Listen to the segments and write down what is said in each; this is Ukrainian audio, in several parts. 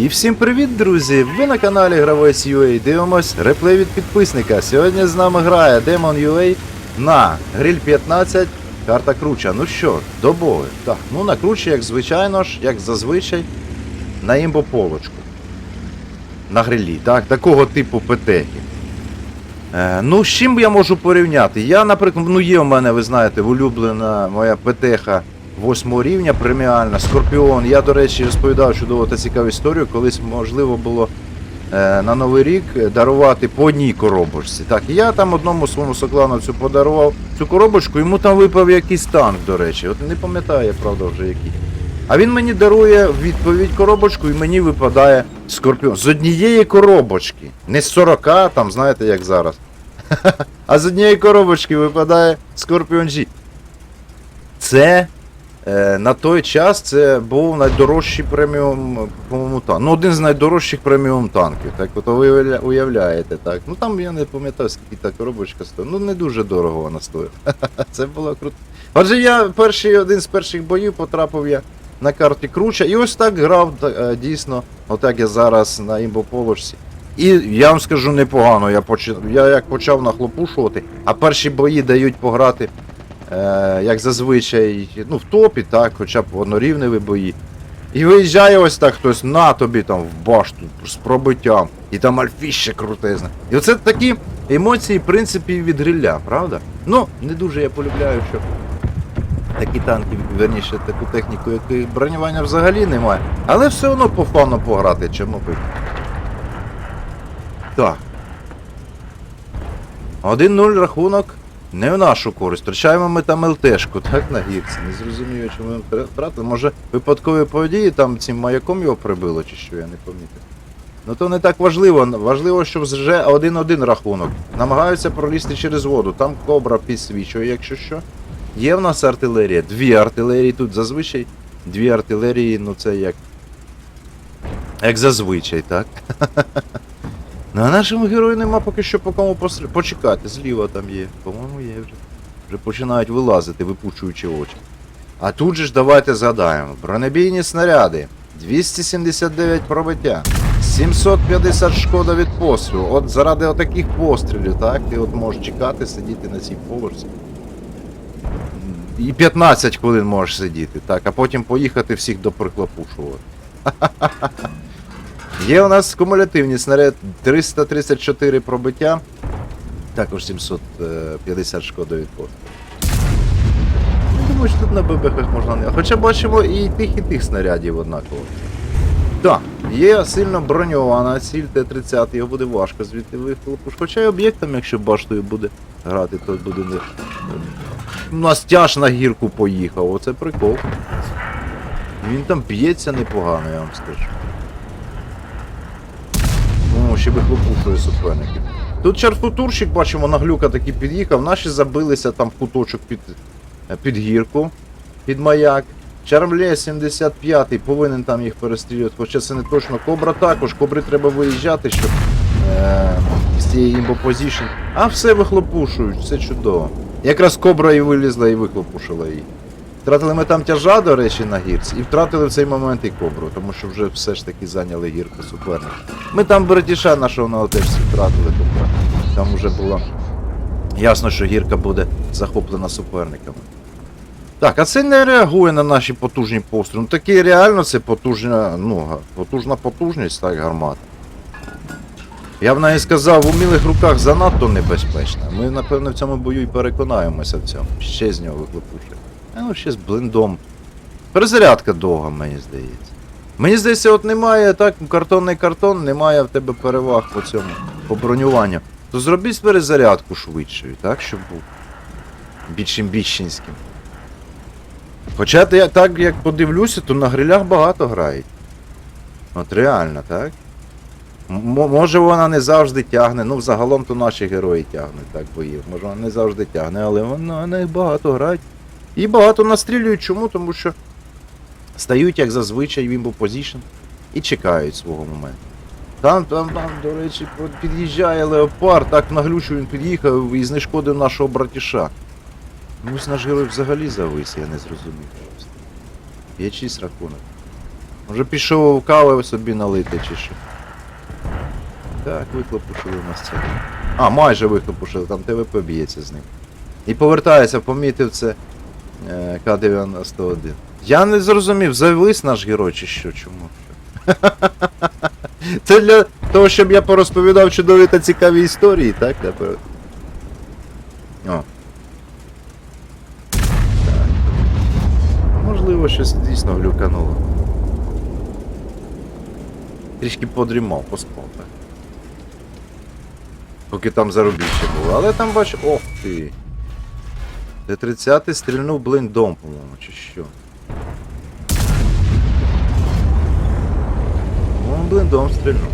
І всім привіт, друзі! Ви на каналі Гравець UA. Дивимось реплей від підписника. Сьогодні з нами грає Demon UA на гриль 15, карта круча. Ну що, до бою. Так, ну на кручі, як звичайно ж, як зазвичай, на імбополочку. На грилі, так, такого типу петехи. Е, ну, з чим я можу порівняти? Я, наприклад, ну є у мене, ви знаєте, улюблена моя петеха 8 рівня преміальна, Скорпіон. Я, до речі, розповідав чудову та цікаву історію. Колись можливо було е, на Новий рік дарувати по одній коробочці. Так, я там одному своєму соклановцю подарував цю коробочку, йому там випав якийсь танк, до речі. От не пам'ятаю, правда, вже який. А він мені дарує відповідь коробочку, і мені випадає скорпіон. З однієї коробочки. Не з 40, там, знаєте, як зараз. А з однієї коробочки випадає Scorpion G. Це е, на той час це був найдорожчий преміум, по-моєму, танк. Ну, один з найдорожчих преміум танків. Так, от ви уявляєте, так. Ну там я не пам'ятаю, скільки та коробочка стоїть. Ну не дуже дорого вона стоїть. Це було круто. Отже, я перший, один з перших боїв потрапив я на карті круче. І ось так грав е, дійсно, отак я зараз на імбополочці. І я вам скажу непогано, я, поч... я як почав нахлопушувати, а перші бої дають пограти, е, як зазвичай, ну, в топі, так, хоча б однорівневі бої. І виїжджає ось так хтось на тобі там в башту з пробиттям, і там альфіще крутезне. І оце такі емоції, в принципі, від гриля, правда? Ну, не дуже я полюбляю, що такі танки, верніше, таку техніку, якої бронювання взагалі немає. Але все одно по фану пограти, чому б. Так. 1-0 рахунок не в нашу користь. Втрачаємо ми там ЛТшку, так, на гірці. Не зрозумію, чому ми втратили. Може, випадкові події там цим маяком його прибило, чи що, я не помітив. Ну то не так важливо. Важливо, що вже 1-1 рахунок. Намагаються пролізти через воду. Там кобра підсвічує, якщо що. Є в нас артилерія. Дві артилерії тут зазвичай. Дві артилерії, ну це як. Як зазвичай, так? Ну а нашому герою нема поки що по кому поср... почекати. Зліва там є. По-моєму, є вже. Вже починають вилазити, випучуючи очі. А тут же ж давайте згадаємо. Бронебійні снаряди. 279 пробиття. 750 шкода від пострілу. От заради отаких пострілів, так, ти от можеш чекати, сидіти на цій поверсі. І 15 хвилин можеш сидіти, так, а потім поїхати всіх доприклопушувати. Є у нас кумулятивні снаряд 334 пробиття, також 750 шкода від пострілу. Думаю, що тут на ББХ можна не. Хоча бачимо і тих, і тих снарядів однаково. Так, є сильно броньована ціль Т-30, його буде важко звідти вихлопуш. Хоча й об'єктом, якщо баштою буде грати, то буде не. У нас тяж на гірку поїхав, оце прикол. Він там б'ється непогано, я вам скажу. Ще вихлопушує суперників. Тут чарфутурщик, бачимо, на глюка таки під'їхав, наші забилися там в куточок під, е, під гірку, під маяк. Чармле 75-й повинен там їх перестрілювати, хоча це не точно. Кобра також, кобри треба виїжджати, щоб е, з цієї імбопозішн. А все вихлопушують, все чудово. Якраз кобра і вилізла і вихлопушила її. Втратили ми там тяжа, до речі, на гірці, і втратили в цей момент і кобру, тому що вже все ж таки зайняли гірку суперника. Ми там братіша нашого на теж втратили, тобто там вже було ясно, що гірка буде захоплена суперниками. Так, а це не реагує на наші потужні постріли. Ну такі реально це потужна, ну, потужна потужність, так, гармата. Я б навіть сказав, в умілих руках занадто небезпечна. Ми, напевно, в цьому бою і переконаємося в цьому. Ще з нього вихлопушує. А ну ще з блиндом. Перезарядка довга, мені здається. Мені здається, от немає так, картонний картон, немає в тебе переваг по цьому, по бронюванню. То зробіть перезарядку швидшою, так, щоб був. Більшим біщинським. Хоча я так як подивлюся, то на грилях багато грають. От реально, так? М- може вона не завжди тягне, ну взагалом то наші герої тягнуть, так боїв. Може вона не завжди тягне, але вона на них багато грають. І багато настрілюють. Чому? Тому що стають, як зазвичай, в імбу позішн і чекають свого моменту. Там, там, там, до речі, під'їжджає леопард, так наглючу він під'їхав і знешкодив нашого братіша. Ну, ось наш герой взагалі завис, я не зрозумів просто. Є чийсь рахунок. Може пішов кави собі налити чи що. Так, виклопушили у нас це. А, майже виклопушили, там ТВП б'ється з ним. І повертається, помітив це К-91. Я не зрозумів, завис наш герой чи що, чому? Це для того, щоб я порозповідав чудові та цікаві історії, так? О. Так. Можливо, щось дійсно глюкануло. Трішки подрімав, поспав так. Поки там заробіще було. Але там бачу. Ох ти. Т-30 стрільнув блиндом, по-моєму, чи що. Ну, блиндом стрільнув.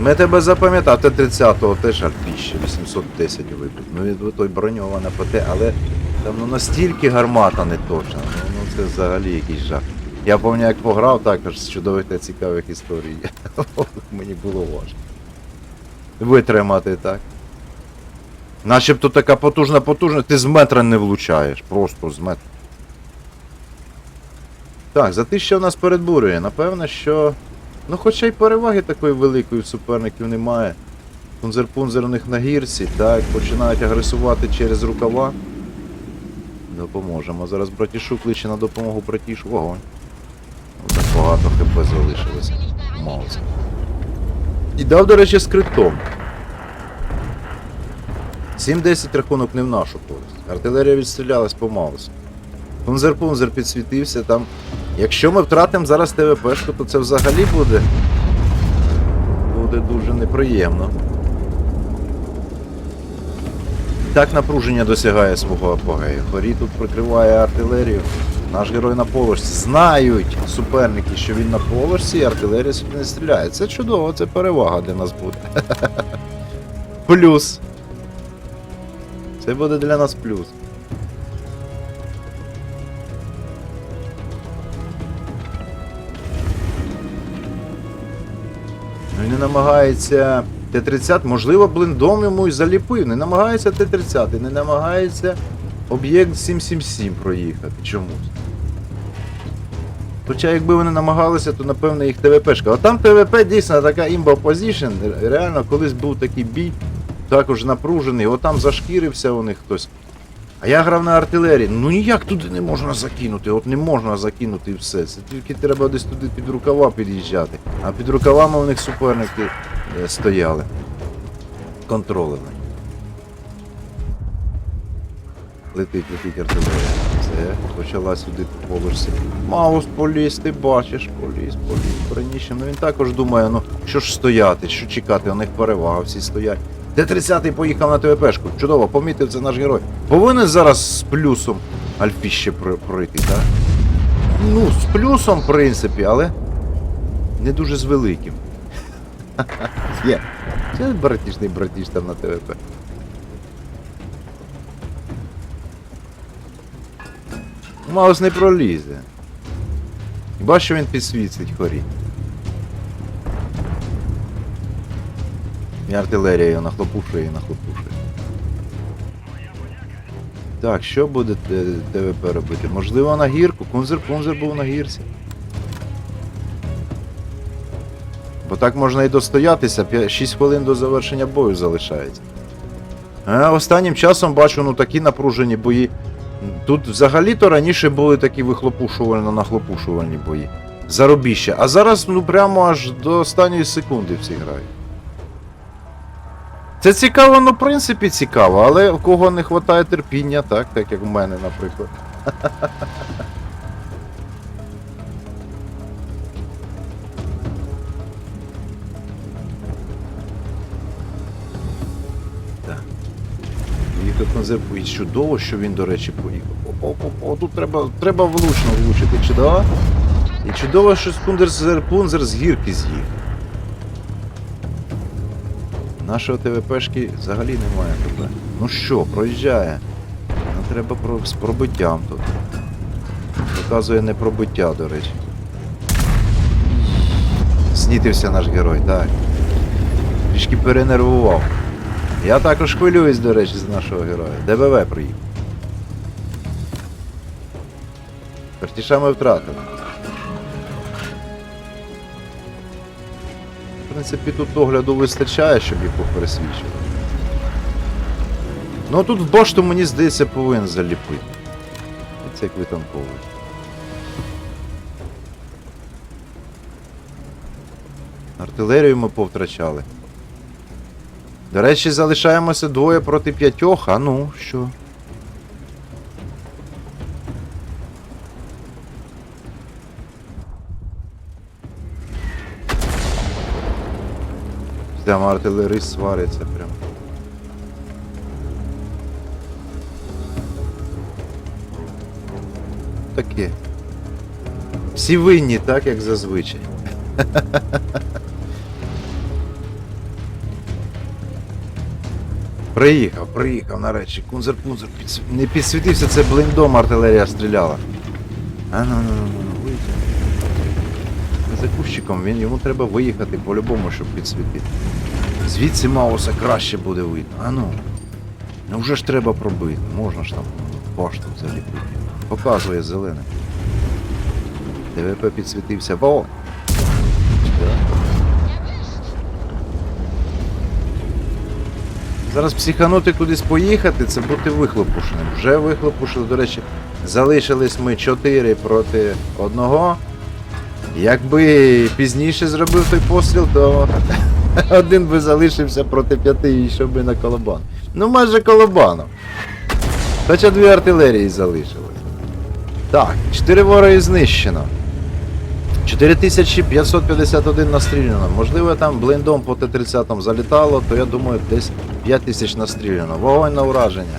Ми тебе запам'ятав, Т-30-го теж арпіще, 810 вибив. Ну і той броньована ПТ, але там ну, настільки гармата не точна. Ну, ну це взагалі якийсь жах. Я пам'ятаю, як пограв також з чудових та цікавих історій. Мені було важко. Витримати так. Начебто така потужна потужна, ти з метра не влучаєш, просто з метра. Так, затища в нас передбурює. Напевно, що. Ну хоча й переваги такої великої в суперників немає. Пунзер-пунзер у них на гірці, так, починають агресувати через рукава. Допоможемо. Зараз братішу кличе на допомогу братішу. Вогонь. Ну, Так багато хп залишилося. Маус. І дав, до речі, з критом. 7-10 рахунок не в нашу користь. Артилерія відстрілялась по Маусу. Пунзер-пунзер підсвітився там. Якщо ми втратимо зараз ТВПшку, то це взагалі буде. Буде дуже неприємно. Так напруження досягає свого апогею. Хорі тут прикриває артилерію. Наш герой на положці. Знають суперники, що він на положці, і артилерія сюди не стріляє. Це чудово, це перевага для нас буде. Плюс. Це буде для нас плюс. Ну і не намагається Т-30, можливо, блиндом йому і заліпив. Не намагається Т-30, не намагається об'єкт 777 проїхати чомусь. Хоча якби вони намагалися, то напевно їх ТВПшка. А там ТВП дійсно така імба позішн. Реально, колись був такий бій, також напружений, отам зашкірився у них хтось. А я грав на артилерії. Ну ніяк туди не можна закинути, от не можна закинути все. Це тільки треба десь туди під рукава під'їжджати. А під рукавами у них суперники е, стояли. Контролили. Летить, летить артилерія. Все, почала сюди по поверсі. Маус поліз, ти бачиш, поліз, поліз. Раніше, ну він також думає, ну що ж стояти, що чекати, у них перевага, всі стоять. Т-30 поїхав на ТВПшку. Чудово, помітив, це наш герой. Повинен зараз з плюсом Альфіще пройти, так? Ну, з плюсом, в принципі, але не дуже з великим. Є. Це братіш, не братіш там на ТВП. Маус не пролізе. Бачу, що він підсвітить хорі. І артилерія нахлопушує і нахлопушує. Так, що буде ТВП робити? Можливо на гірку. Кунзер Кунзер був на гірці. Бо так можна і достоятися, 6 хвилин до завершення бою залишається. А останнім часом бачу ну такі напружені бої. Тут взагалі-то раніше були такі вихлопушувально-нахлопушувальні бої. Заробіща. А зараз ну прямо аж до останньої секунди всі грають. Це цікаво, ну в принципі цікаво, але у кого не вистачає терпіння, так, так як в мене, наприклад. І чудово, що він, до речі, поїхав. О, тут треба, треба влучно влучити. Чудово? І чудово, що Спундер Пунзер з гірки з'їхав. Нашого ТВПшки взагалі немає ТП. Ну що, проїжджає. Ну треба про... з пробиттям тут. Показує не пробиття, до речі. Знітився наш герой, так. Трішки перенервував. Я також хвилююсь, до речі, з нашого героя. ДБВ приїхав. Тепер ми втратили. Принципі, тут огляду вистачає, щоб їх пересвічувати. Ну тут в башту, мені здається, повинен заліпити. Це як витанковий. Артилерію ми повтрачали. До речі, залишаємося двоє проти п'ятьох, а ну, що? Там артилерист свариться прям. Таке. Всі винні, так як зазвичай. Приїхав, приїхав нарешті. Кунзер пунзер підсв... не підсвітився, це блиндом артилерія стріляла. А ну ну ну ну вийди. За кущиком він йому треба виїхати по-любому, щоб підсвітити. Звідси Мауса краще буде видно. А ну. Вже ж треба пробити. Можна ж там башту заліпити. Показує зелене. ДВП підсвітився. Во! Зараз психанути кудись поїхати, це бути вихлопушеним. Вже вихлопушили, до речі, залишились ми 4 проти одного. Якби пізніше зробив той постріл, то один би залишився проти п'яти і йшов би на колобан. Ну майже колобаном. Хоча дві артилерії залишились. Так, 4 вороги знищено. 4551 настріляно. Можливо, там блиндом по Т-30 залітало, то я думаю, десь 5000 настріляно. Вогонь на ураження.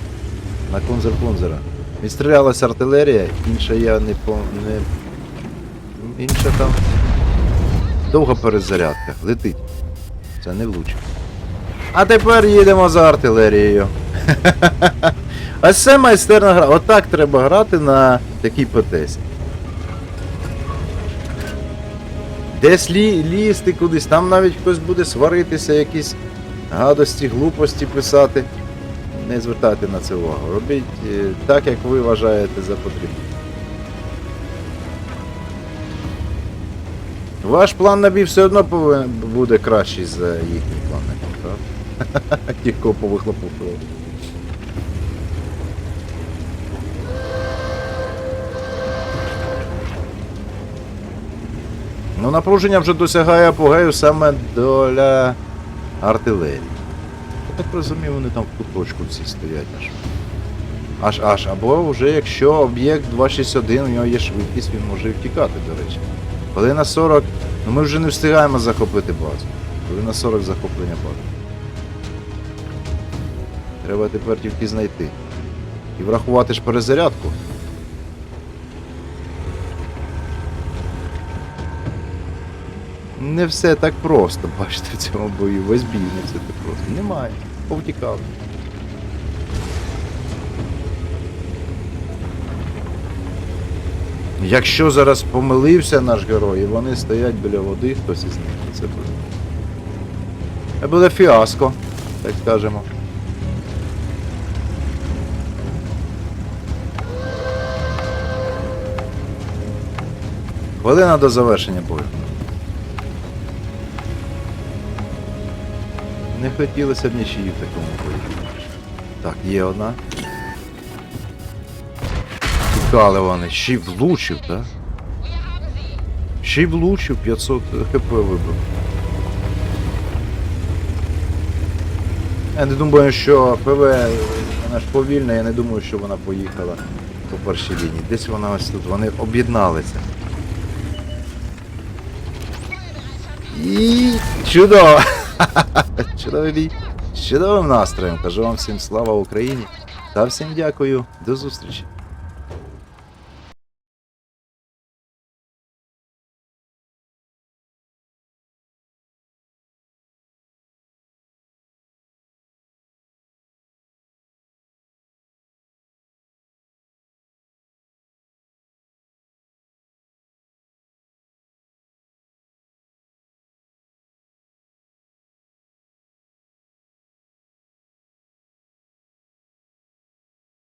На кунзер-кунзера. Відстрілялася артилерія, інша я не. Не... Інша там. Довга перезарядка. Летить. Це не влучить. А тепер їдемо за артилерією. Ось це майстерна гра. Отак треба грати на такій ПТСі. Десь лі, лізти кудись, там навіть хтось буде сваритися, якісь гадості, глупості писати. Не звертайте на це увагу. Робіть е, так, як ви вважаєте за потрібне. Ваш план на бій все одно повинен буде кращий за їхній план на бій, так? Ті, кого повихлопушували. Ну, напруження вже досягає апогею саме доля артилерії. Я так розумію, вони там в куточку всі стоять аж. Аж аж. Або вже якщо об'єкт 261, у нього є швидкість, він може втікати, до речі. Коли на 40. Ну ми вже не встигаємо захопити базу. Коли на 40 захоплення бази. Треба тепер тільки знайти. І врахувати ж перезарядку. Не все так просто, бачите, в цьому бою. Весь бій не все так просто. Немає. Повтікали. Якщо зараз помилився наш герой, і вони стоять біля води, хтось із них, це буде. Це буде фіаско, так скажемо. Хвилина до завершення бою. Не хотілося б нічиї в такому бою. Так, є одна. Тікали вони. Ще й влучив, так? Ще й влучив, 500 хп вибив. Я не думаю, що ПВ вона ж повільна, я не думаю, що вона поїхала по першій лінії. Десь вона ось тут, вони об'єдналися. І чудово! Чудовий бій. З чудовим настроєм. Кажу вам всім слава Україні та всім дякую. До зустрічі.